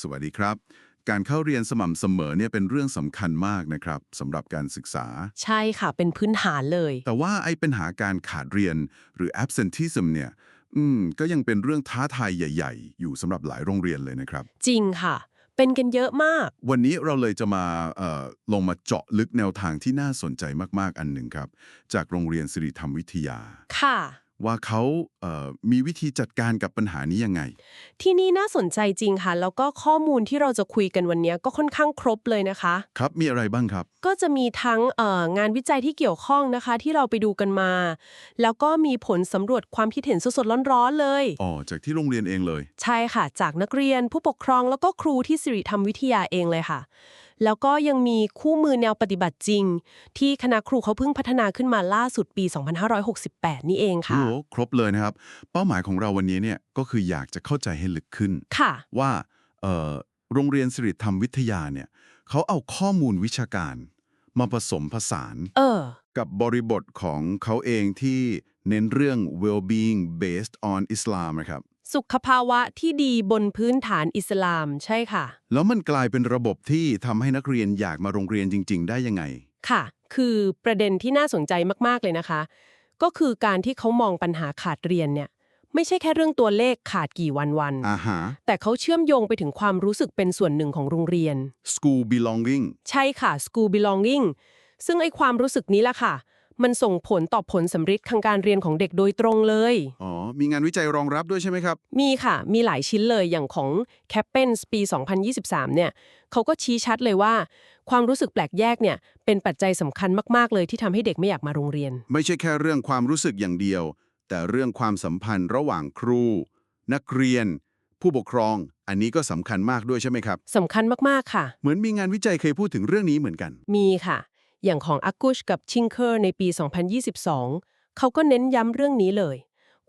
สวัสดีครับ การเข้าเรียนสม่ำเสมอเนี่ยเป็นเรื่องสำคัญมากนะครับสำหรับการศึกษา ใช่ค่ะ เป็นพื้นฐานเลย แต่ว่าไอ้ปัญหาการขาดเรียนหรือ absenteeism เนี่ยอืมก็ยังเป็นเรื่องท้าทายใหญ่ ๆ อยู่สำหรับหลายโรงเรียนเลยนะครับ จริงค่ะ เป็นกันเยอะมาก วันนี้เราเลยจะมาเอ่อลงมาเจาะลึกแนวทางที่น่าสนใจมากๆอันหนึ่งครับ จากโรงเรียนสิริธรรมวิทยา ค่ะ ว่าเขาเอ่อมีวิธีจัดการกับปัญหานี้ยังไง ที่นี่น่าสนใจจริงค่ะ แล้วก็ข้อมูลที่เราจะคุยกันวันนี้ก็ค่อนข้างครบเลยนะคะ ครับมีอะไรบ้างครับ ก็จะมีทั้งเอ่องานวิจัยที่เกี่ยวข้องนะคะ ที่เราไปดูกันมา แล้วก็มีผลสำรวจความคิดเห็นสดๆร้อนๆเลยอ๋อจากที่โรงเรียนเองเลย ใช่ค่ะ จากนักเรียนผู้ปกครองแล้วก็ครูที่สิริธรรมวิทยาเองเลยค่ะ แล้วก็ยังมีคู่มือแนวปฏิบัติจริง ที่คณะครูเขาเพิ่งพัฒนาขึ้นมาล่าสุดปี 2568 นี่เองโอ้ค่ะโหครบเลยนะครับ เป้าหมายของเราวันนี้เนี่ยก็คืออยากจะเข้าใจให้ลึกขึ้นค่ะว่าเอ่อโรงเรียนสิริธรรมวิทยาเนี่ยเขาเอาข้อมูลวิชาการ มาผสมผสานเออกับบริบทของเขาเองที่เน้นเรื่อง well-being based on Islam นะครับ สุขภาวะที่ดีบนพื้นฐานอิสลามใช่ค่ะ แล้วมันกลายเป็นระบบที่ทำให้นักเรียนอยากมาโรงเรียนจริง ๆ ได้ยังไง ค่ะ คือประเด็นที่น่าสนใจมากๆเลยนะคะ ก็คือการที่เขามองปัญหาขาดเรียนเนี่ย ไม่ใช่แค่เรื่องตัวเลขขาดกี่วันวันๆอาหาแต่เขาเชื่อมโยงไปถึงความรู้สึกเป็นส่วนหนึ่งของโรงเรียน school belonging ใช่ค่ะ school belonging ซึ่งไอ้ความรู้สึกนี้ล่ะค่ะ มันส่งผลต่อผลสำฤทธิ์ทางการเรียนของเด็กโดยตรงเลย อ๋อ มีงานวิจัยรองรับด้วยใช่ไหมครับ มีค่ะ มีหลายชิ้นเลยอย่างของ c a p p e n s ปี 2023 เนี่ยเขาก็ชี้ชัดเลยว่า ความรู้สึกแปลกแยกเนี่ยเป็นปัจจัยสำคัญมาก ๆ เลยที่ทำให้เด็กไม่อยากมาโรงเรียน ไม่ใช่แค่เรื่องความรู้สึกอย่างเดียว แต่เรื่องความสัมพันธ์ระหว่างครู นักเรียน ผู้ปกครอง อันนี้ก็สำคัญมากด้วยใช่ไหมครับสำคัญมากๆค่ะ เหมือนมีงานวิจัยเคยพูดถึงเรื่องนี้เหมือนกัน มีค่ะ อย่างของอากุชกับชิงเคอร์ในปี 2022 เขาก็เน้นย้ำเรื่องนี้เลย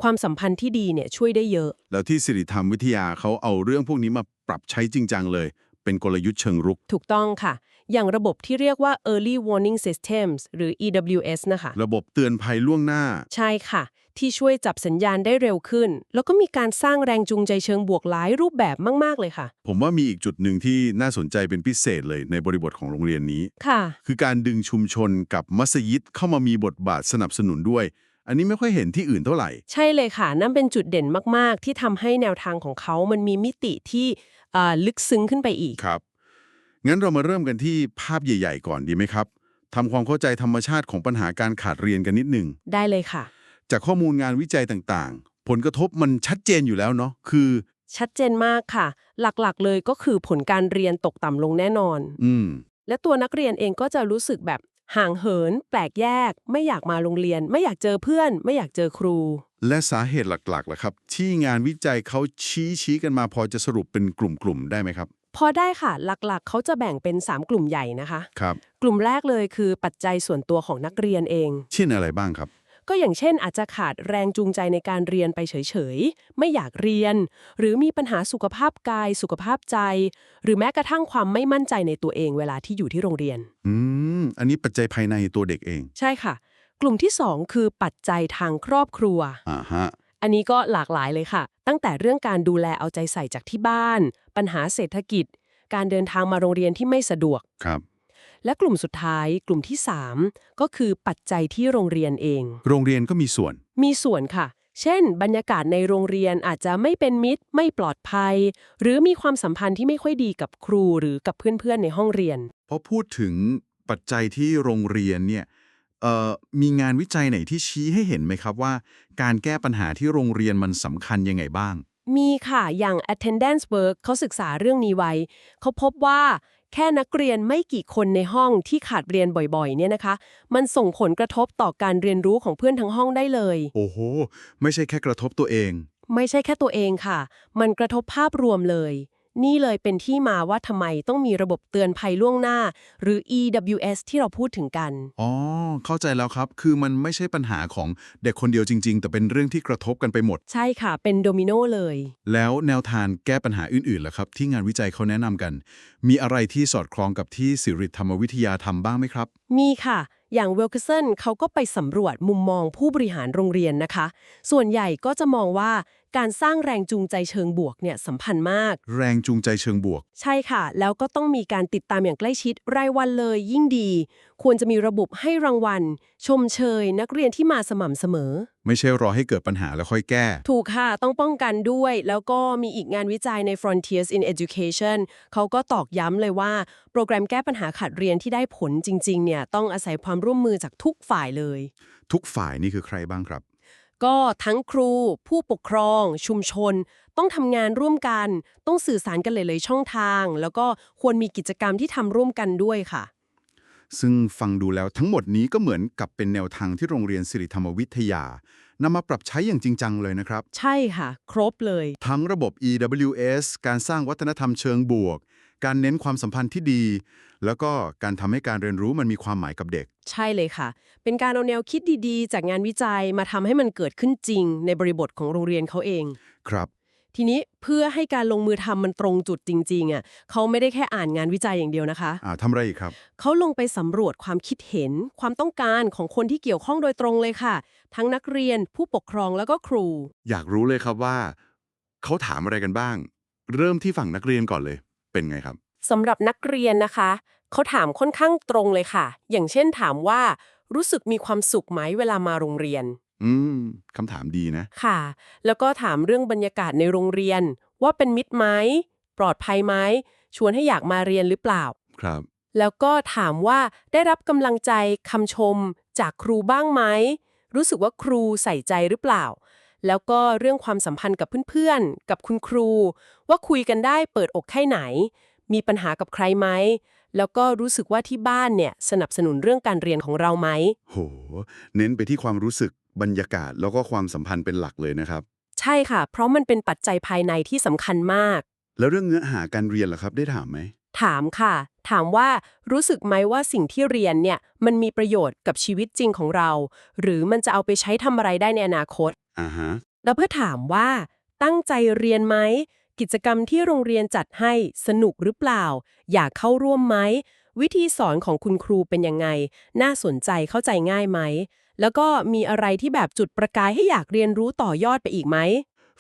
ความสัมพันธ์ที่ดีเนี่ยช่วยได้เยอะ แล้วที่สิริธรรมวิทยาเขาเอาเรื่องพวกนี้มาปรับใช้จริงจังเลย เป็นกลยุทธ์เชิงรุก ถูกต้องค่ะ อย่างระบบที่เรียกว่า Early Warning Systems หรือ EWS นะคะ ระบบเตือนภัยล่วงหน้า ใช่ค่ะที่ช่วยจับสัญญาณได้เร็วขึ้น แล้วก็มีการสร้างแรงจูงใจเชิงบวกหลายรูปแบบมาก ๆ เลยค่ะ ผมว่ามีอีกจุดหนึ่งที่น่าสนใจเป็นพิเศษเลยในบริบทของโรงเรียนนี้ ค่ะ คือการดึงชุมชนกับมัสยิดเข้ามามีบทบาทสนับสนุนด้วย อันนี้ไม่ค่อยเห็นที่อื่นเท่าไหร่ ใช่เลยค่ะ นั่นเป็นจุดเด่นมาก ๆ ที่ทำให้แนวทางของเขามันมีมิติที่อ่าลึกซึ้งขึ้นไปอีก ครับ งั้นเรามาเริ่มกันที่ภาพใหญ่ ๆ ก่อนดีไหมครับทำความเข้าใจธรรมชาติของปัญหาการขาดเรียนกันนิดหนึ่ง ได้เลยค่ะ จากข้อมูลงานวิจัยต่างๆ ผลกระทบมันชัดเจนอยู่แล้วเนาะคือ ชัดเจนมากค่ะ หลักๆเลยก็คือผลการเรียนตกต่ำลงแน่นอน อืม และตัวนักเรียนเองก็จะรู้สึกแบบห่างเหิน แปลกแยก ไม่อยากมาโรงเรียน ไม่อยากเจอเพื่อน ไม่อยากเจอครู และสาเหตุหลักๆล่ะครับ ที่งานวิจัยเขาชี้ชี้กันมาพอจะสรุปเป็นกลุ่มๆได้ไหมครับ พอได้ค่ะ หลักๆ เขาจะแบ่งเป็น 3 กลุ่มใหญ่นะคะ ครับ กลุ่มแรกเลยคือปัจจัยส่วนตัวของนักเรียนเอง เช่นอะไรบ้างครับ ก็อย่างเช่นอาจจะขาดแรงจูงใจในการเรียนไปเฉยๆ ไม่อยากเรียน หรือมีปัญหาสุขภาพกาย สุขภาพใจ หรือแม้กระทั่งความไม่มั่นใจในตัวเองเวลาที่อยู่ที่โรงเรียน อืม อันนี้ปัจจัยภายในตัวเด็กเอง ใช่ค่ะ กลุ่มที่ 2 คือปัจจัยทางครอบครัว อ่าฮะ อันนี้ก็หลากหลายเลยค่ะ ตั้งแต่เรื่องการดูแลเอาใจใส่จากที่บ้าน ปัญหาเศรษฐกิจ การเดินทางมาโรงเรียนที่ไม่สะดวก ครับ และกลุ่มสุดท้ายกลุ่มที่ 3 ก็คือปัจจัยที่โรงเรียนเอง โรงเรียนก็มีส่วน มีส่วนค่ะ เช่น บรรยากาศในโรงเรียนอาจจะไม่เป็นมิตร ไม่ปลอดภัย หรือมีความสัมพันธ์ที่ไม่ค่อยดีกับครูหรือกับเพื่อนๆในห้องเรียนพอพูดถึงปัจจัยที่โรงเรียนเนี่ยเอ่อมีงานวิจัยไหนที่ชี้ให้เห็นไหมครับว่า การแก้ปัญหาที่โรงเรียนมันสำคัญยังไงบ้าง มีค่ะ อย่าง attendance work เขาศึกษาเรื่องนี้ไว้ เขาพบว่า แค่นักเรียนไม่กี่คนในห้องที่ขาดเรียนบ่อยๆ เนี่ยนะคะ มันส่งผลกระทบต่อการเรียนรู้ของเพื่อนทั้งห้องได้เลย โอ้โห ไม่ใช่แค่กระทบตัวเอง ไม่ใช่แค่ตัวเองค่ะ มันกระทบภาพรวมเลย นี่เลยเป็นที่มาว่าทำไมต้องมีระบบเตือนภัยล่วงหน้า หรือ EWS ที่เราพูดถึงกัน อ๋อ เข้าใจแล้วครับ คือมันไม่ใช่ปัญหาของเด็กคนเดียวจริง ๆ แต่เป็นเรื่องที่กระทบกันไปหมด ใช่ค่ะ เป็นโดมิโนเลย แล้วแนวทางแก้ปัญหาอื่นๆล่ะครับ ที่งานวิจัยเขาแนะนำกัน มีอะไรที่สอดคล้องกับที่สิริธรรมวิทยาทำบ้างไหมครับ มีค่ะอย่างเวลค s สันเขาก็ไปสำรวจมุมมองผู้บริหารโรงเรียนนะคะ ส่วนใหญ่ก็จะมองว่า การสร้างแรงจูงใจเชิงบวกเนี่ยสำคัญมาก แรงจูงใจเชิงบวก ใช่ค่ะ แล้วก็ต้องมีการติดตามอย่างใกล้ชิดรายวันเลยยิ่งดี ควรจะมีระบบให้รางวัล ชมเชย นักเรียนที่มาสม่ำเสมอ ไม่ใช่รอให้เกิดปัญหาแล้วค่อยแก้ ถูกค่ะ ต้องป้องกันด้วย แล้วก็มีอีกงานวิจัยใน Frontiers in Education เขาก็ตอกย้ำเลยว่า โปรแกรมแก้ปัญหาขาดเรียนที่ได้ผลจริงๆเนี่ยต้องอาศัยความร่วมมือจากทุกฝ่ายเลย ทุกฝ่ายนี่คือใครบ้างครับ ก็ทั้งครู ผู้ปกครอง ชุมชน ต้องทำงานร่วมกัน ต้องสื่อสารกันหลายๆช่องทาง แล้วก็ควรมีกิจกรรมที่ทำร่วมกันด้วยค่ะ ซึ่งฟังดูแล้วทั้งหมดนี้ก็เหมือนกับเป็นแนวทางที่โรงเรียนสิริธรรมวิทยานำมาปรับใช้อย่างจริงจังเลยนะครับ ใช่ค่ะ ครบเลย ทั้งระบบ EWS การสร้างวัฒนธรรมเชิงบวก การเน้นความสัมพันธ์ที่ดี แล้วก็การทำให้การเรียนรู้มันมีความหมายกับเด็ก ใช่เลยค่ะ เป็นการเอาแนวคิดดีๆ จากงานวิจัยมาทำให้มันเกิดขึ้นจริง ในบริบทของโรงเรียนเขาเอง ครับ ทีนี้เพื่อให้การลงมือทำมันตรงจุดจริงๆอะเขาไม่ได้แค่อ่านงานวิจัยอย่างเดียวนะคะ อ่าทำอะไรอีกครับ เขาลงไปสำรวจความคิดเห็น ความต้องการของคนที่เกี่ยวข้องโดยตรงเลยค่ะ ทั้งนักเรียนผู้ปกครองแล้วก็ครู อยากรู้เลยครับว่า เขาถามอะไรกันบ้าง เริ่มที่ฝั่งนักเรียนก่อนเลย เป็นไงครับ สำหรับนักเรียนนะคะ เขาถามค่อนข้างตรงเลยค่ะ อย่างเช่นถามว่ารู้สึกมีความสุขไหมเวลามาโรงเรียน อืมคำถามดีนะ ค่ะ แล้วก็ถามเรื่องบรรยากาศในโรงเรียน ว่าเป็นมิตรไหมปลอดภัยไหมชวนให้อยากมาเรียนหรือเปล่า ครับ แล้วก็ถามว่าได้รับกำลังใจคำชมจากครูบ้างไหมรู้สึกว่าครูใส่ใจหรือเปล่า แล้วก็เรื่องความสัมพันธ์กับเพื่อนๆ กับคุณครู ว่าคุยกันได้เปิดอกแค่ไหน มีปัญหากับใครไหม แล้วก็รู้สึกว่าที่บ้านเนี่ยสนับสนุนเรื่องการเรียนของเราไหม โห เน้นไปที่ความรู้สึกบรรยากาศแล้วก็ความสัมพันธ์เป็นหลักเลยนะครับ ใช่ค่ะ เพราะมันเป็นปัจจัยภายในที่สำคัญมาก แล้วเรื่องเนื้อหาการเรียนล่ะครับได้ถามไหม ถามค่ะ ถามว่ารู้สึกไหมว่าสิ่งที่เรียนเนี่ยมันมีประโยชน์กับชีวิตจริงของเรา หรือมันจะเอาไปใช้ทำอะไรได้ในอนาคต อ่าฮะ แล้วเพื่อถามว่า ตั้งใจเรียนไหม กิจกรรมที่โรงเรียนจัดให้สนุกหรือเปล่า อยากเข้าร่วมไหม วิธีสอนของคุณครูเป็นยังไง น่าสนใจเข้าใจง่ายไหม แล้วก็มีอะไรที่แบบจุดประกายให้อยากเรียนรู้ต่อยอดไปอีกไหม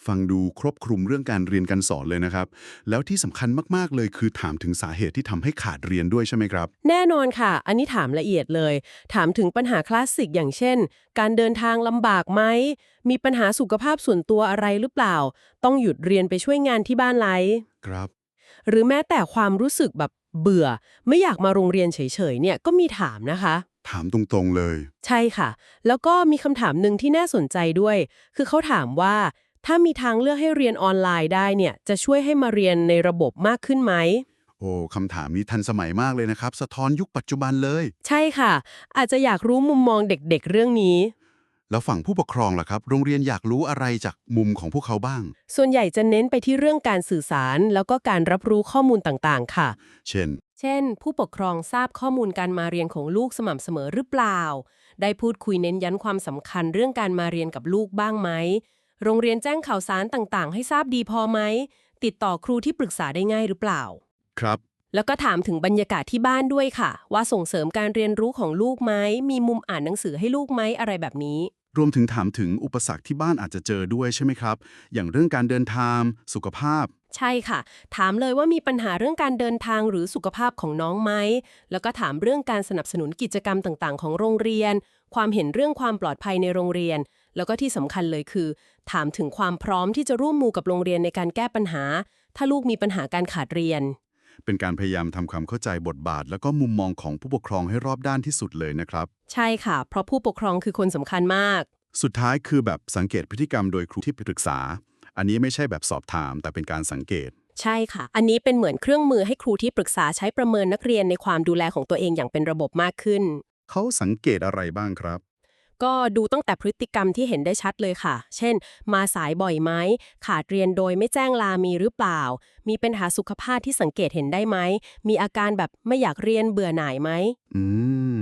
ฟังดูครบคลุมเรื่องการเรียนการสอนเลยนะครับ แล้วที่สำคัญมากๆเลยคือถามถึงสาเหตุที่ทำให้ขาดเรียนด้วยใช่ไหมครับ แน่นอนค่ะ อันนี้ถามละเอียดเลย ถามถึงปัญหาคลาสสิกอย่างเช่น การเดินทางลำบากไหม มีปัญหาสุขภาพส่วนตัวอะไรหรือเปล่า ต้องหยุดเรียนไปช่วยงานที่บ้านไหมครับ หรือแม้แต่ความรู้สึกแบบเบื่อ ไม่อยากมาโรงเรียนเฉยๆเนี่ยก็มีถามนะคะถามตรงๆเลย ใช่ค่ะ แล้วก็มีคำถามหนึ่งที่น่าสนใจด้วย คือเขาถามว่า ถ้ามีทางเลือกให้เรียนออนไลน์ได้เนี่ยจะช่วยให้มาเรียนในระบบมากขึ้นไหม โอ้คำถามนี้ทันสมัยมากเลยนะครับ สะท้อนยุคปัจจุบันเลย ใช่ค่ะ อาจจะอยากรู้มุมมองเด็กๆ เรื่องนี้ แล้วฝั่งผู้ปกครองล่ะครับ โรงเรียนอยากรู้อะไรจากมุมของพวกเขาบ้าง ส่วนใหญ่จะเน้นไปที่เรื่องการสื่อสาร แล้วก็การรับรู้ข้อมูลต่างๆ ค่ะ เช่น เช่น ผู้ปกครองทราบข้อมูลการมาเรียนของลูกสม่ำเสมอหรือเปล่า ได้พูดคุยเน้นยันความสำคัญเรื่องการมาเรียนกับลูกบ้างไหม โรงเรียนแจ้งข่าวสารต่างๆ ให้ทราบดีพอไหม ติดต่อครูที่ปรึกษาได้ง่ายหรือเปล่า ครับ แล้วก็ถามถึงบรรยากาศที่บ้านด้วยค่ะ ว่าส่งเสริมการเรียนรู้ของลูกไหม มีมุมอ่านหนังสือให้ลูกไหมอะไรแบบนี้ รวมถึงถามถึงอุปสรรคที่บ้านอาจจะเจอด้วยใช่ไหมครับ อย่างเรื่องการเดินทาง สุขภาพ ใช่ค่ะ ถามเลยว่ามีปัญหาเรื่องการเดินทางหรือสุขภาพของน้องไหม แล้วก็ถามเรื่องการสนับสนุนกิจกรรมต่างๆ ของโรงเรียน ความเห็นเรื่องความปลอดภัยในโรงเรียน แล้วก็ที่สำคัญเลยคือ ถามถึงความพร้อมที่จะร่วมมือกับโรงเรียนในการแก้ปัญหา ถ้าลูกมีปัญหาการขาดเรียน เป็นการพยายามทำความเข้าใจบทบาท แล้วก็มุมมองของผู้ปกครองให้รอบด้านที่สุดเลยนะครับ ใช่ค่ะ เพราะผู้ปกครองคือคนสำคัญมาก สุดท้ายคือแบบสังเกตพฤติกรรมโดยครูที่ปรึกษา อันนี้ไม่ใช่แบบสอบถาม แต่เป็นการสังเกตใช่ค่ะ อันนี้เป็นเหมือนเครื่องมือให้ครูที่ปรึกษาใช้ประเมินนักเรียนในความดูแลของตัวเองอย่างเป็นระบบมากขึ้น เขาสังเกตอะไรบ้างครับ ก็ดูตั้งแต่พฤติกรรมที่เห็นได้ชัดเลยค่ะ เช่น มาสายบ่อยไหม ขาดเรียนโดยไม่แจ้งลามีหรือเปล่ามีปัญหาสุขภาพที่สังเกตเห็นได้ไหม มีอาการแบบไม่อยากเรียนเบื่อหน่ายไหม อื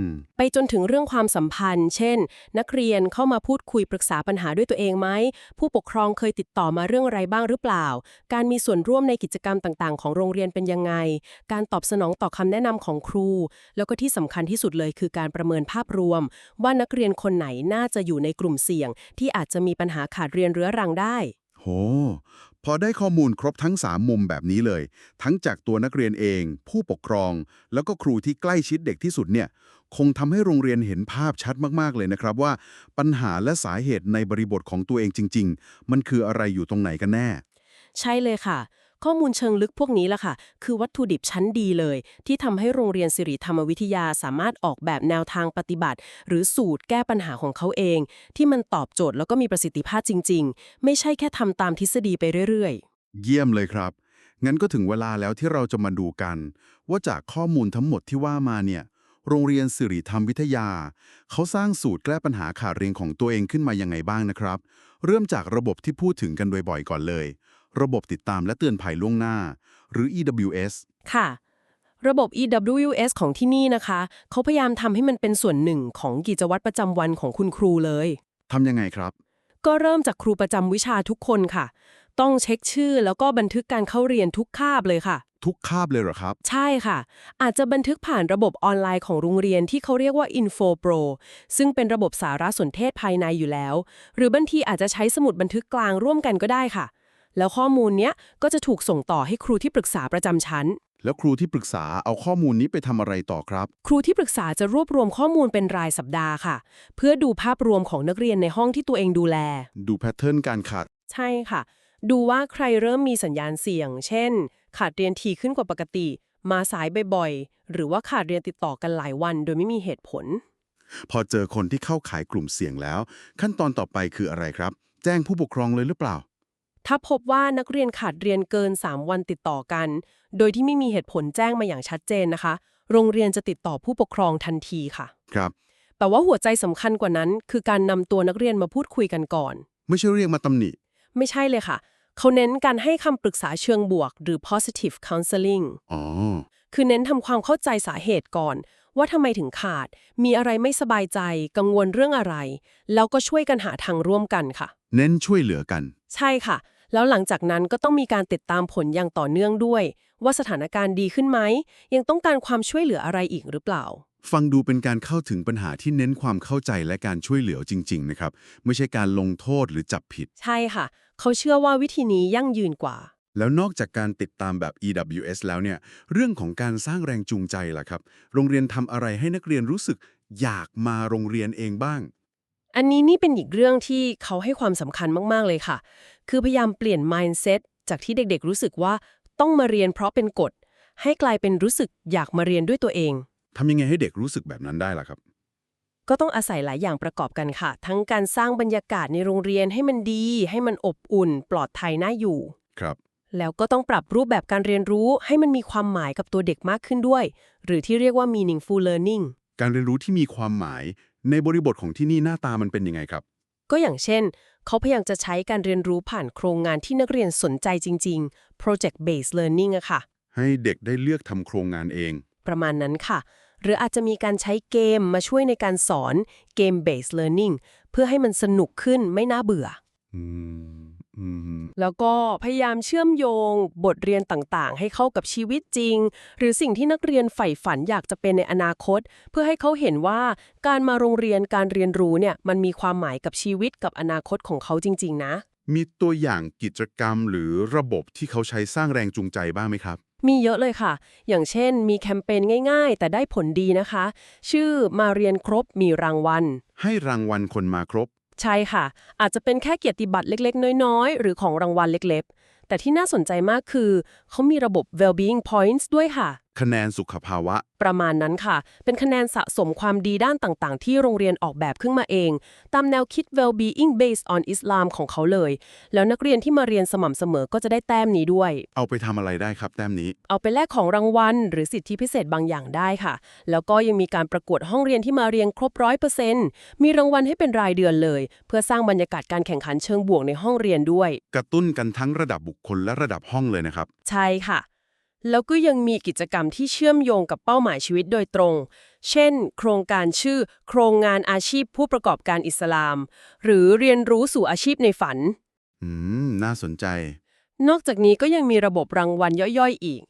ม ไปจนถึงเรื่องความสัมพันธ์ เช่น นักเรียนเข้ามาพูดคุยปรึกษาปัญหาด้วยตัวเองไหม ผู้ปกครองเคยติดต่อมาเรื่องอะไรบ้างหรือเปล่า การมีส่วนร่วมในกิจกรรมต่าง ๆ ของโรงเรียนเป็นยังไง การตอบสนองต่อคำแนะนำของครู แล้วก็ที่สำคัญที่สุดเลยคือการประเมินภาพรวม ว่านักเรียนคนไหนน่าจะอยู่ในกลุ่มเสี่ยง ที่อาจจะมีปัญหาขาดเรียนเรื้อรังได้โโห พอได้ข้อมูลครบทั้ง 3 มุมแบบนี้เลย ทั้งจากตัวนักเรียนเอง ผู้ปกครอง แล้วก็ครูที่ใกล้ชิดเด็กที่สุดเนี่ย คงทำให้โรงเรียนเห็นภาพชัดมากๆเลยนะครับว่า ปัญหาและสาเหตุในบริบทของตัวเองจริง ๆ มันคืออะไรอยู่ตรงไหนกันแน่ ใช่เลยค่ะ ข้อมูลเชิงลึกพวกนี้ล่ะค่ะ คือวัตถุดิบชั้นดีเลย ที่ทำให้โรงเรียนสิริธรรมวิทยาสามารถออกแบบแนวทางปฏิบัติ หรือสูตรแก้ปัญหาของเขาเอง ที่มันตอบโจทย์แล้วก็มีประสิทธิภาพจริง ๆ ไม่ใช่แค่ทำตามทฤษฎีไปเรื่อยๆ เยี่ยมเลยครับ งั้นก็ถึงเวลาแล้วที่เราจะมาดูกัน ว่าจากข้อมูลทั้งหมดที่ว่ามาเนี่ยโรงเรียนสิริธรรมวิทยา เขาสร้างสูตรแก้ปัญหาขาดเรียนของตัวเองขึ้นมายังไงบ้างนะครับ เริ่มจากระบบที่พูดถึงกันบ่อยๆก่อนเลย ระบบติดตามและเตือนภัยล่วงหน้า หรือ EWS ๆค่ะ ระบบ EWS ของที่นี่นะคะ เขาพยายามทำให้มันเป็นส่วนหนึ่งของกิจวัตรประจำวันของคุณครูเลย ทำยังไงครับ ก็เริ่มจากครูประจำวิชาทุกคนค่ะ ต้องเช็คชื่อแล้วก็บันทึกการเข้าเรียนทุกคาบเลยค่ะ ทุกคาบเลยเหรอครับ ใช่ค่ะ อาจจะบันทึกผ่านระบบออนไลน์ของโรงเรียนที่เขาเรียกว่า Info Pro ซึ่งเป็นระบบสารสนเทศภายในอยู่แล้ว หรือบางทีอาจจะใช้สมุดบันทึกกลางร่วมกันก็ได้ค่ะ แล้วข้อมูลเนี้ยก็จะถูกส่งต่อให้ครูที่ปรึกษาประจำชั้น แล้วครูที่ปรึกษาเอาข้อมูลนี้ไปทำอะไรต่อครับ ครูที่ปรึกษาจะรวบรวมข้อมูลเป็นรายสัปดาห์ค่ะ เพื่อดูภาพรวมของนักเรียนในห้องที่ตัวเองดูแล ดูแพทเทิร์นการขาด ใช่ค่ะ ดูว่าใครเริ่มมีสัญญาณเสี่ยง เช่น ขาดเรียนทีขึ้นกว่าปกติ มาสายบ่อยๆ หรือว่าขาดเรียนติดต่อกันหลายวัน โดยไม่มีเหตุผล พอเจอคนที่เข้าขายกลุ่มเสี่ยงแล้ว ขั้นตอนต่อไปคืออะไรครับ แจ้งผู้ปกครองเลยหรือเปล่า ถ้าพบว่านักเรียนขาดเรียนเกิน 3 วันติดต่อกัน โดยที่ไม่มีเหตุผลแจ้งมาอย่างชัดเจนนะคะ โรงเรียนจะติดต่อผู้ปกครองทันทีค่ะ ครับ แต่ว่าหัวใจสำคัญกว่านั้น คือการนำตัวนักเรียนมาพูดคุยกันก่อน ไม่ใช่เรียกมาตำหนิ ไม่ใช่เลยค่ะ เขาเน้นการให้คำปรึกษาเชิงบวก หรือ positive counseling อ๋อ คือเน้นทำความเข้าใจสาเหตุก่อน ว่าทำไมถึงขาด มีอะไรไม่สบายใจ กังวลเรื่องอะไร แล้วก็ช่วยกันหาทางร่วมกันค่ะ เน้นช่วยเหลือกัน ใช่ค่ะ แล้วหลังจากนั้นก็ต้องมีการติดตามผลอย่างต่อเนื่องด้วย ว่าสถานการณ์ดีขึ้นไหม ยังต้องการความช่วยเหลืออะไรอีกหรือเปล่า ฟังดูเป็นการเข้าถึงปัญหาที่เน้นความเข้าใจและการช่วยเหลือจริง ๆ นะครับ ไม่ใช่การลงโทษหรือจับผิด ใช่ค่ะ เขาเชื่อว่าวิธีนี้ยั่งยืนกว่า แล้วนอกจากการติดตามแบบ EWS แล้วเนี่ย เรื่องของการสร้างแรงจูงใจล่ะครับ โรงเรียนทำอะไรให้นักเรียนรู้สึกอยากมาโรงเรียนเองบ้าง อันนี้นี่เป็นอีกเรื่องที่เขาให้ความสำคัญมาก ๆ เลยค่ะ คือพยายามเปลี่ยน mindset จากที่เด็กๆ รู้สึกว่าต้องมาเรียนเพราะเป็นกฎ ให้กลายเป็นรู้สึกอยากมาเรียนด้วยตัวเอง ทำยังไงให้เด็กรู้สึกแบบนั้นได้ล่ะครับ ก็ต้องอาศัยหลายอย่างประกอบกันค่ะ ทั้งการสร้างบรรยากาศในโรงเรียนให้มันดี ให้มันอบอุ่น ปลอดภัยน่าอยู่ ครับ แล้วก็ต้องปรับรูปแบบการเรียนรู้ให้มันมีความหมายกับตัวเด็กมากขึ้นด้วย หรือที่เรียกว่า meaningful learning การเรียนรู้ที่มีความหมาย ในบริบทของที่นี่หน้าตามันเป็นยังไงครับ ก็อย่างเช่น เขาพยายามจะใช้การเรียนรู้ผ่านโครงงานที่นักเรียนสนใจจริง ๆ project based learning อะค่ะ ให้เด็กได้เลือกทำโครงงานเอง ประมาณนั้นค่ะ หรืออาจจะมีการใช้เกมมาช่วยในการสอนเกม based learning เพื่อให้มันสนุกขึ้นไม่น่าเบื่อ อืมอืม แล้วก็พยายามเชื่อมโยงบทเรียนต่างๆ ให้เข้ากับชีวิตจริง หรือสิ่งที่นักเรียนใฝ่ฝันอยากจะเป็นในอนาคต เพื่อให้เขาเห็นว่าการมาโรงเรียนการเรียนรู้เนี่ยมันมีความหมายกับชีวิตกับอนาคตของเขาจริง ๆ นะ มีตัวอย่างกิจกรรมหรือระบบที่เขาใช้สร้างแรงจูงใจบ้างไหมครับมีเยอะเลยค่ะ อย่างเช่น มีแคมเปญง่ายๆ แต่ได้ผลดีนะคะ ชื่อมาเรียนครบมีรางวัล ให้รางวัลคนมาครบ ใช่ค่ะ อาจจะเป็นแค่เกียรติบัตรเล็กๆ น้อยๆ หรือของรางวัลเล็กๆ แต่ที่น่าสนใจมากคือ เขามีระบบ well-being points ด้วยค่ะ คะแนนสุขภาวะ ประมาณนั้นค่ะ เป็นคะแนนสะสมความดีด้านต่างๆ ที่โรงเรียนออกแบบขึ้นมาเอง ตามแนวคิด well-being based on Islam ของเขาเลย แล้วนักเรียนที่มาเรียนสม่ำเสมอก็จะได้แต้มนี้ด้วย เอาไปทำอะไรได้ครับแต้มนี้ เอาไปแลกของรางวัล หรือสิทธิพิเศษบางอย่างได้ค่ะ แล้วก็ยังมีการประกวดห้องเรียนที่มาเรียนครบร้อยเปอร์เซ็นต์มีรางวัลให้เป็นรายเดือนเลย เพื่อสร้างบรรยากาศการแข่งขันเชิงบวกในห้องเรียนด้วย กระตุ้นกันทั้งระดับบุคคลและระดับห้องเลยนะครับ ใช่ค่ะ แล้วก็ยังมีกิจกรรมที่เชื่อมโยงกับเป้าหมายชีวิตโดยตรง เช่น โครงการชื่อ โครงงานอาชีพผู้ประกอบการอิสลาม หรือเรียนรู้สู่อาชีพในฝัน อืม น่าสนใจ นอกจากนี้ก็ยังมีระบบรางวัลย่อยๆ อีก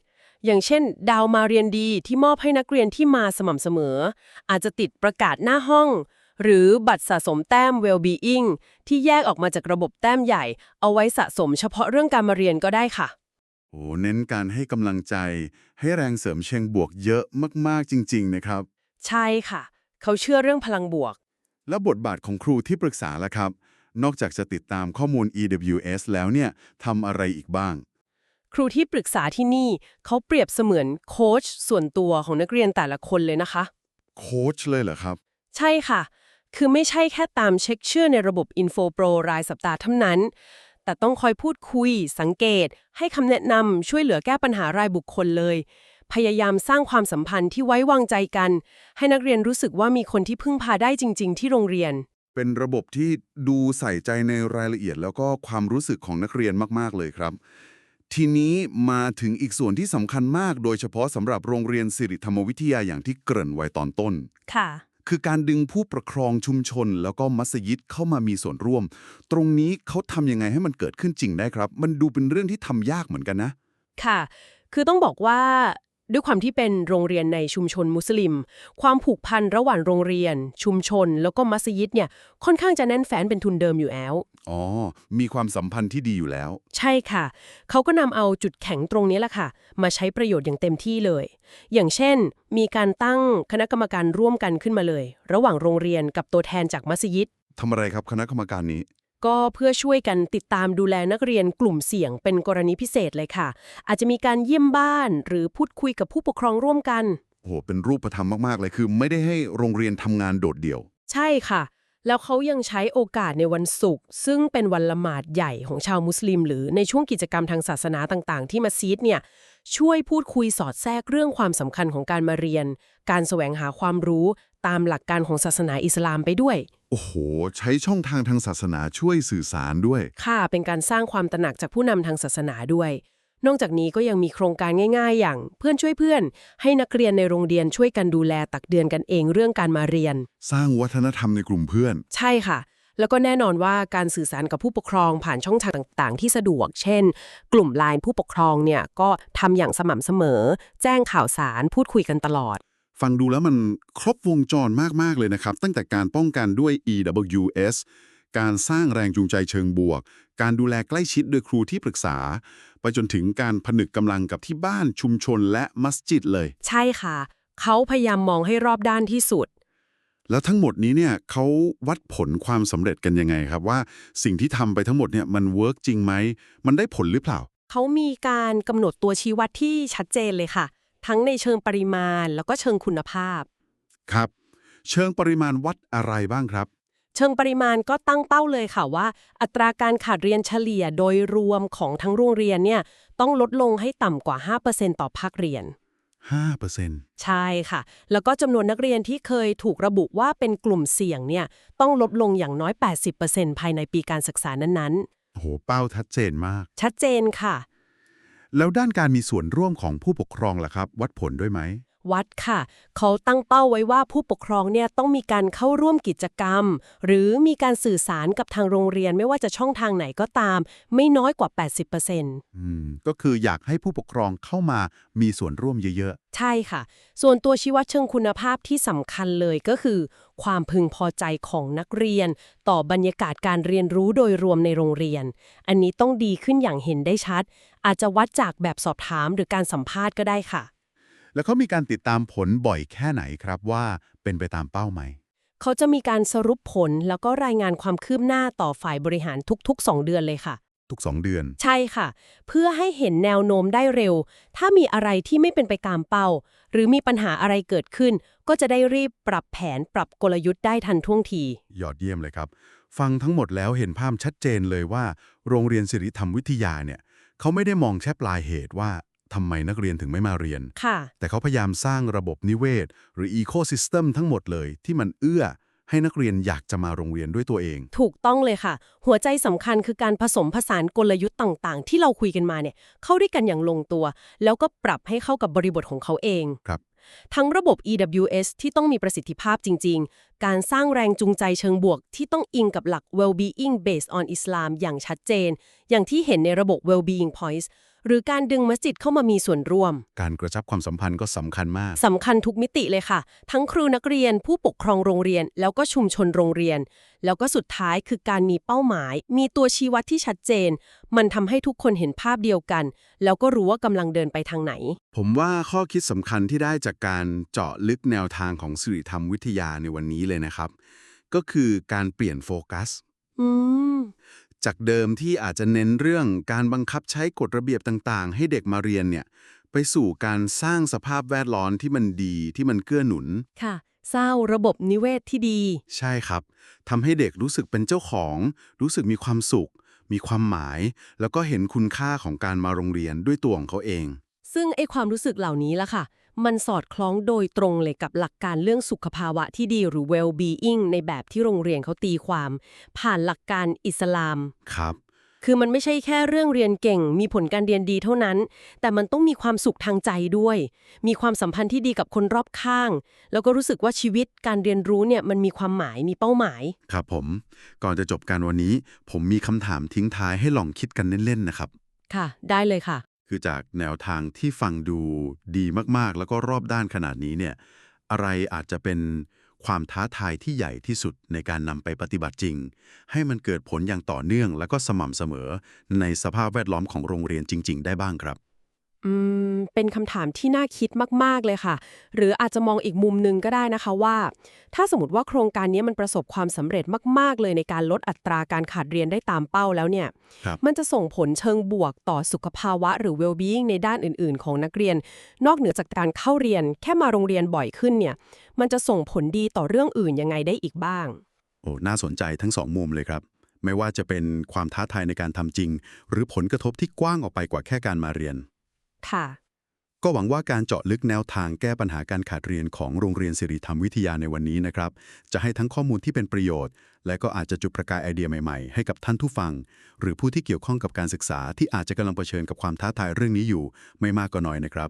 อย่างเช่น ดาวมาเรียนดีที่มอบให้นักเรียนที่มาสม่ำเสมอ อาจจะติดประกาศหน้าห้อง หรือบัตรสะสมแต้ม well-being ที่แยกออกมาจากระบบแต้มใหญ่ เอาไว้สะสมเฉพาะเรื่องการมาเรียนก็ได้ค่ะ โอ้เน้นการให้กำลังใจ ให้แรงเสริมเชิงบวกเยอะมากๆจริง ๆ นะครับ ใช่ค่ะ เขาเชื่อเรื่องพลังบวก แล้วบทบาทของครูที่ปรึกษาล่ะครับ นอกจากจะติดตามข้อมูล EWS แล้วเนี่ยทำอะไรอีกบ้าง ครูที่ปรึกษาที่นี่ เขาเปรียบเสมือนโค้ชส่วนตัวของนักเรียนแต่ละคนเลยนะคะ โค้ชเลยเหรอครับ ใช่ค่ะ คือไม่ใช่แค่ตามเช็คชื่อในระบบ Info Pro รายสัปดาห์เท่านั้น แต่ต้องคอยพูดคุย สังเกต ให้คำแนะนำช่วยเหลือแก้ปัญหารายบุคคลเลย พยายามสร้างความสัมพันธ์ที่ไว้วางใจกัน ให้นักเรียนรู้สึกว่ามีคนที่พึ่งพาได้จริง ๆ ที่โรงเรียน เป็นระบบที่ดูใส่ใจในรายละเอียด แล้วก็ความรู้สึกของนักเรียนมากๆเลยครับ ทีนี้มาถึงอีกส่วนที่สำคัญมาก โดยเฉพาะสำหรับโรงเรียนสิริธรรมวิทยาอย่างที่เกริ่นไว้ตอนต้น ค่ะ คือการดึงผู้ปกครองชุมชน แล้วก็มัสยิดเข้ามามีส่วนร่วม ตรงนี้เขาทำยังไงให้มันเกิดขึ้นจริงได้ครับ มันดูเป็นเรื่องที่ทำยากเหมือนกันนะ ค่ะ คือต้องบอกว่า ด้วยความที่เป็นโรงเรียนในชุมชนมุสลิม ความผูกพันระหว่างโรงเรียน ชุมชน แล้วก็มัสยิดเนี่ยค่อนข้างจะแน่นแฟ้นเป็นทุนเดิมอยู่แล้ว อ๋อ มีความสัมพันธ์ที่ดีอยู่แล้ว ใช่ค่ะ เขาก็นำเอาจุดแข็งตรงนี้แหละค่ะ มาใช้ประโยชน์อย่างเต็มที่เลย อย่างเช่น มีการตั้งคณะกรรมการร่วมกันขึ้นมาเลย ระหว่างโรงเรียนกับตัวแทนจากมัสยิดทำอะไรครับคณะกรรมการนี้ ก็เพื่อช่วยกันติดตามดูแลนักเรียนกลุ่มเสี่ยงเป็นกรณีพิเศษเลยค่ะ อาจจะมีการเยี่ยมบ้านหรือพูดคุยกับผู้ปกครองร่วมกันโอ้โหเป็นรูปธรรมมากๆเลยคือ ไม่ได้ให้โรงเรียนทำงานโดดเดี่ยว ใช่ค่ะ แล้วเขายังใช้โอกาสในวันศุกร์ซึ่งเป็นวันละหมาดใหญ่ของชาวมุสลิม หรือในช่วงกิจกรรมทางศาสนาต่างๆ ที่มัสยิดเนี่ยช่วยพูดคุยสอดแทรกเรื่องความสำคัญของการมาเรียน การแสวงหาความรู้ตามหลักการของศาสนาอิสลามไปด้วย โอ้โห ใช้ช่องทางทางศาสนาช่วยสื่อสารด้วย ค่ะ เป็นการสร้างความตระหนักจากผู้นำทางศาสนาด้วย นอกจากนี้ก็ยังมีโครงการง่าย ๆ อย่างเพื่อนช่วยเพื่อน ให้นักเรียนในโรงเรียนช่วยกันดูแลตักเตือนกันเองเรื่องการมาเรียน สร้างวัฒนธรรมในกลุ่มเพื่อน ใช่ค่ะ แล้วก็แน่นอนว่าการสื่อสารกับผู้ปกครองผ่านช่องทางต่างๆ ที่สะดวก เช่น กลุ่มไลน์ผู้ปกครองเนี่ยก็ทำอย่างสม่ำเสมอ แจ้งข่าวสารพูดคุยกันตลอด ฟังดูแล้วมันครบวงจรมาก ๆ เลยนะครับ ตั้งแต่การป้องกันด้วย EWS การสร้างแรงจูงใจเชิงบวก การดูแลใกล้ชิดโดยครูที่ปรึกษา ไปจนถึงการผนึกกำลังกับที่บ้านชุมชนและมัสยิดเลย ใช่ค่ะ เขาพยายามมองให้รอบด้านที่สุด แล้วทั้งหมดนี้เนี่ยเขาวัดผลความสำเร็จกันยังไงครับว่าสิ่งที่ทำไปทั้งหมดเนี่ยมันเวิร์กจริงไหม มันได้ผลหรือเปล่า เขามีการกำหนดตัวชี้วัดที่ชัดเจนเลยค่ะ ทั้งในเชิงปริมาณแล้วก็เชิงคุณภาพ ครับ เชิงปริมาณวัดอะไรบ้างครับ เชิงปริมาณก็ตั้งเป้าเลยค่ะว่า อัตราการขาดเรียนเฉลี่ยโดยรวมของทั้งโรงเรียนเนี่ยต้องลดลงให้ต่ำกว่า 5%ต่อภาคเรียน 5%ใช่ค่ะ แล้วก็จำนวนนักเรียนที่เคยถูกระบุว่าเป็นกลุ่มเสี่ยงเนี่ยต้องลดลงอย่างน้อย 80%ภายในปีการศึกษานั้นโอ้โห เป้าชัดเจนมากๆชัดเจนค่ะ แล้วด้านการมีส่วนร่วมของผู้ปกครองล่ะครับ วัดผลด้วยไหม วัดค่ะ เขาตั้งเป้าไว้ว่าผู้ปกครองเนี่ยต้องมีการเข้าร่วมกิจกรรม หรือมีการสื่อสารกับทางโรงเรียนไม่ว่าจะช่องทางไหนก็ตาม ไม่น้อยกว่า 80%อืมก็คืออยากให้ผู้ปกครองเข้ามามีส่วนร่วมเยอะใช่ค่ะ ส่วนตัวชี้วัดเชิงคุณภาพที่สำคัญเลยก็คือ ความพึงพอใจของนักเรียน ต่อบรรยากาศการเรียนรู้โดยรวมในโรงเรียน อันนี้ต้องดีขึ้นอย่างเห็นได้ชัด อาจจะวัดจากแบบสอบถามหรือการสัมภาษณ์ก็ได้ค่ะๆ แล้วเขามีการติดตามผลบ่อยแค่ไหนครับว่าเป็นไปตามเป้าไหม เขาจะมีการสรุปผลแล้วก็รายงานความคืบหน้าต่อฝ่ายบริหารทุกๆ 2 เดือนเลยค่ะ ทุก 2 เดือน ใช่ค่ะ เพื่อให้เห็นแนวโน้มได้เร็ว ถ้ามีอะไรที่ไม่เป็นไปตามเป้า หรือมีปัญหาอะไรเกิดขึ้น ก็จะได้รีบปรับแผนปรับกลยุทธ์ได้ทันท่วงที ยอดเยี่ยมเลยครับ ฟังทั้งหมดแล้วเห็นภาพชัดเจนเลยว่า โรงเรียนสิริธรรมวิทยาเนี่ยเขาไม่ได้มองแค่ปลายเหตุว่า ทำไมนักเรียนถึงไม่มาเรียน ค่ะ แต่เขาพยายามสร้างระบบนิเวศ หรืออีโคซิสเต็มทั้งหมดเลย ที่มันเอื้อให้นักเรียนอยากจะมาโรงเรียนด้วยตัวเอง ถูกต้องเลยค่ะ หัวใจสำคัญคือการผสมผสานกลยุทธ์ต่างๆ ที่เราคุยกันมาเนี่ย เข้าด้วยกันอย่างลงตัว แล้วก็ปรับให้เข้ากับบริบทของเขาเองครับ ทั้งระบบ EWS ที่ต้องมีประสิทธิภาพจริง ๆ การสร้างแรงจูงใจเชิงบวก ที่ต้องอิงกับหลัก well-being based on Islam อย่างชัดเจน อย่างที่เห็นในระบบ well-being points หรือการดึงมัสยิดเข้ามามีส่วนร่วม การกระชับความสัมพันธ์ก็สำคัญมาก สำคัญทุกมิติเลยค่ะ ทั้งครูนักเรียนผู้ปกครองโรงเรียน แล้วก็ชุมชนโรงเรียน แล้วก็สุดท้ายคือการมีเป้าหมาย มีตัวชี้วัดที่ชัดเจน มันทำให้ทุกคนเห็นภาพเดียวกัน แล้วก็รู้ว่ากำลังเดินไปทางไหน ผมว่าข้อคิดสำคัญที่ได้จากการเจาะลึกแนวทางของสิริธรรมวิทยาในวันนี้เลยนะครับ ก็คือการเปลี่ยนโฟกัส อืม จากเดิมที่อาจจะเน้นเรื่องการบังคับใช้กฎระเบียบต่างๆ ให้เด็กมาเรียนเนี่ยไปสู่การสร้างสภาพแวดล้อมที่มันดีที่มันเกื้อหนุน ค่ะเศร้าระบบนิเวศที่ดี ใช่ครับทำให้เด็กรู้สึกเป็นเจ้าของ รู้สึกมีความสุข มีความหมาย แล้วก็เห็นคุณค่าของการมาโรงเรียนด้วยตัวของเขาเอง ซึ่งไอความรู้สึกเหล่านี้ละค่ะ มันสอดคล้องโดยตรงเลยกับหลักการเรื่องสุขภาวะที่ดีหรือ well-being ในแบบที่โรงเรียนเขาตีความ ผ่านหลักการอิสลาม ครับ คือมันไม่ใช่แค่เรื่องเรียนเก่ง มีผลการเรียนดีเท่านั้น แต่มันต้องมีความสุขทางใจด้วย มีความสัมพันธ์ที่ดีกับคนรอบข้าง แล้วก็รู้สึกว่าชีวิตการเรียนรู้เนี่ยมันมีความหมายมีเป้าหมาย ครับผม ก่อนจะจบการวันนี้ ผมมีคำถามทิ้งท้ายให้ลองคิดกันเล่นๆนะครับ ค่ะ ได้เลยค่ะ คือจากแนวทางที่ฟังดูดีมากๆ แล้วก็รอบด้านขนาดนี้เนี่ยอะไรอาจจะเป็นความท้าทายที่ใหญ่ที่สุดในการนำไปปฏิบัติจริง ให้มันเกิดผลอย่างต่อเนื่อง และก็สม่ำเสมอในสภาพแวดล้อมของโรงเรียนจริง ๆ ได้บ้างครับ อืมเป็นคำถามที่น่าคิดมาก ๆ เลยค่ะ หรืออาจจะมองอีกมุมหนึงก็ได้นะคะว่า ถ้าสมมติว่าโครงการนี้มันประสบความสำเร็จมาก ๆ เลยในการลดอัตราการขาดเรียนได้ตามเป้าแล้วเนี่ย ครับ มันจะส่งผลเชิงบวกต่อสุขภาวะหรือ well-being ในด้านอื่น ๆ ของนักเรียน นอกเหนือจากการเข้าเรียนแค่มาโรงเรียนบ่อยขึ้นเนี่ย มันจะส่งผลดีต่อเรื่องอื่นยังไงได้อีกบ้าง โอ้ น่าสนใจทั้งสองมุมเลยครับ ไม่ว่าจะเป็นความท้าทายในการทำจริง หรือผลกระทบที่กว้างออกไปกว่าแค่การมาเรียน ค่ะ ก็หวังว่าการเจาะลึกแนวทางแก้ปัญหาการขาดเรียนของโรงเรียนสิริธรรมวิทยาในวันนี้นะครับ จะให้ทั้งข้อมูลที่เป็นประโยชน์ และก็อาจจะจุดประกายไอเดียใหม่ๆ ให้กับท่านผู้ฟัง หรือผู้ที่เกี่ยวข้องกับการศึกษาที่อาจจะกำลังเผชิญกับความท้าทายเรื่องนี้อยู่ ไม่มากก็น้อยนะครับ